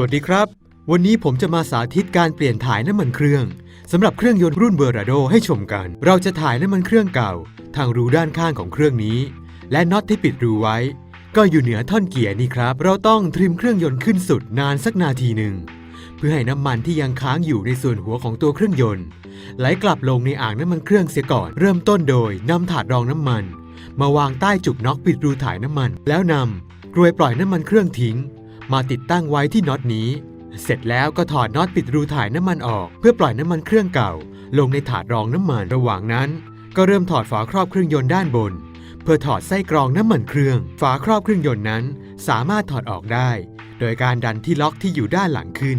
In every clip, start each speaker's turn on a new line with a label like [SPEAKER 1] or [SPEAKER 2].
[SPEAKER 1] วัสดีครับ วันนี้ผมจะมาสาธิตการเปลี่ยนถ่ายน้ำมันเครื่องสำหรับเครื่องยนต์รุ่นเบอร์ราโดให้ชมกัน เราจะถ่ายน้ำมันเครื่องเก่า ทางรูด้านข้างของเครื่องนี้ และน็อตที่ปิดรูไว้ ก็อยู่เหนือท่อนเกียร์นี่ครับ เราต้องทริมเครื่องยนต์ขึ้นสุดนานสักนาทีหนึ่งเพื่อให้น้ำมันที่ยังค้างอยู่ในส่วนหัวของตัวเครื่องยนต์ ไหลกลับลงในอ่างน้ำมันเครื่องเสียก่อน เริ่มต้นโดยนำถาดรองน้ำมัน มาวางใต้จุกน็อกปิดรูถ่ายน้ำมัน แล้วนำกรวยปล่อยน้ำมันเครื่องทิ้ง มาติดตั้งไว้ที่น็อตนี้ เสร็จแล้วก็ถอดน็อตปิดรูถ่ายน้ำมันออก เพื่อปล่อยน้ำมันเครื่องเก่า ลงในถาดรองน้ำมันระหว่างนั้น ก็เริ่มถอดฝาครอบเครื่องยนต์ด้านบน เพื่อถอดไส้กรองน้ำมันเครื่อง ฝาครอบเครื่องยนต์นั้น สามารถถอดออกได้ โดยการดันที่ล็อกที่อยู่ด้านหลังขึ้น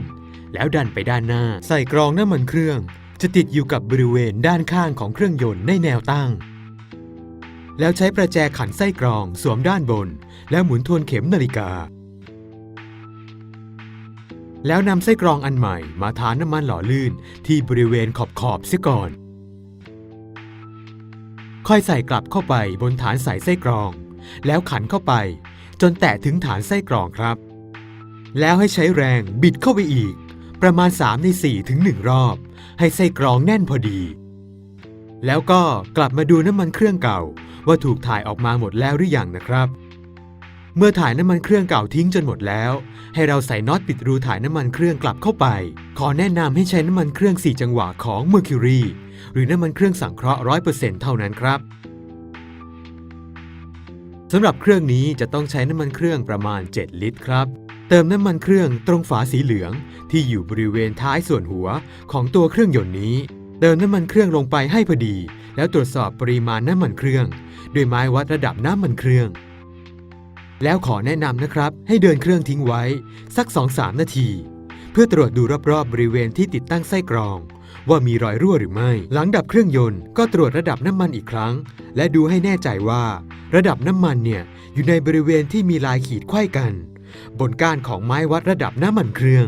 [SPEAKER 1] แล้วดันไปด้านหน้า ใส่กรองน้ำมันเครื่อง จะติดอยู่กับบริเวณด้านข้างของเครื่องยนต์ในแนวตั้งแล้วใช้ประแจขันไส้กรองสวมด้านบน แล้วหมุนทวนเข็มนาฬิกา แล้วนำไส้กรองอันใหม่มาทาน้ำมันหล่อลื่นที่บริเวณขอบขอบเสียก่อน ค่อยใส่กลับเข้าไปบนฐานสายไส้กรอง แล้วขันเข้าไป จนแตะถึงฐานไส้กรองครับ แล้วให้ใช้แรงบิดเข้าไปอีก ประมาณ 3 ใน 4 ถึง 1 รอบ ให้ไส้กรองแน่นพอดี แล้วก็กลับมาดูน้ำมันเครื่องเก่า ว่าถูกถ่ายออกมาหมดแล้วหรือยังนะครับ เมื่อถ่ายน้ำมันเครื่องเก่าทิ้งจนหมดแล้ว ให้เราใส่น็อตปิดรูถ่ายน้ำมันเครื่องกลับเข้าไป ขอแนะนำให้ใช้น้ำมันเครื่อง 4 จังหวะของ Mercury หรือน้ำมันเครื่องสังเคราะห์ 100%เท่านั้นครับสำหรับเครื่องนี้จะต้องใช้น้ำมันเครื่องประมาณ 7 ลิตรครับ เติมน้ำมันเครื่องตรงฝาสีเหลือง ที่อยู่บริเวณท้ายส่วนหัวของตัวเครื่องยนต์นี้ เติมน้ำมันเครื่องลงไปให้พอดี แล้วตรวจสอบปริมาณน้ำมันเครื่อง ด้วยไม้วัดระดับน้ำมันเครื่อง แล้วขอแนะนำนะครับ ให้เดินเครื่องทิ้งไว้ สัก 2-3 นาที เพื่อตรวจดูรอบๆ บริเวณที่ติดตั้งไส้กรอง ว่ามีรอยรั่วหรือไม่ หลังดับเครื่องยนต์ก็ตรวจระดับน้ำมันอีกครั้ง และดูให้แน่ใจว่า ระดับน้ำมันเนี่ยอยู่ในบริเวณที่มีลายขีดไขว้กัน บนก้านของไม้วัดระดับน้ำมันเครื่อง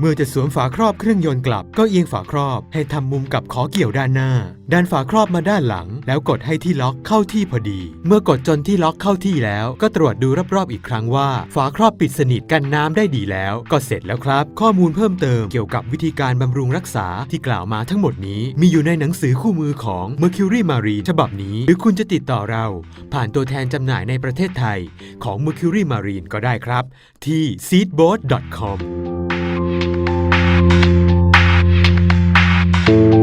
[SPEAKER 1] เมื่อจะสวมฝาครอบเครื่องยนต์กลับ ก็เอียงฝาครอบ ให้ทำมุมกับขอเกี่ยวด้านหน้า ดันฝาครอบมาด้านหลัง แล้วกดให้ที่ล็อกเข้าที่พอดี เมื่อกดจนที่ล็อกเข้าที่แล้ว ก็ตรวจดูรอบๆอีกครั้งว่า ฝาครอบปิดสนิทกันน้ำได้ดีแล้ว ก็เสร็จแล้วครับ ข้อมูลเพิ่มเติมเกี่ยวกับวิธีการบำรุงรักษาที่กล่าวมาทั้งหมดนี้ มีอยู่ในหนังสือคู่มือของ Mercury Marine ฉบับนี้ หรือคุณจะติดต่อเรา ผ่านตัวแทนจำหน่ายในประเทศไทย ของ Mercury Marine ก็ได้ครับ ที่ seedboat.com Thank you.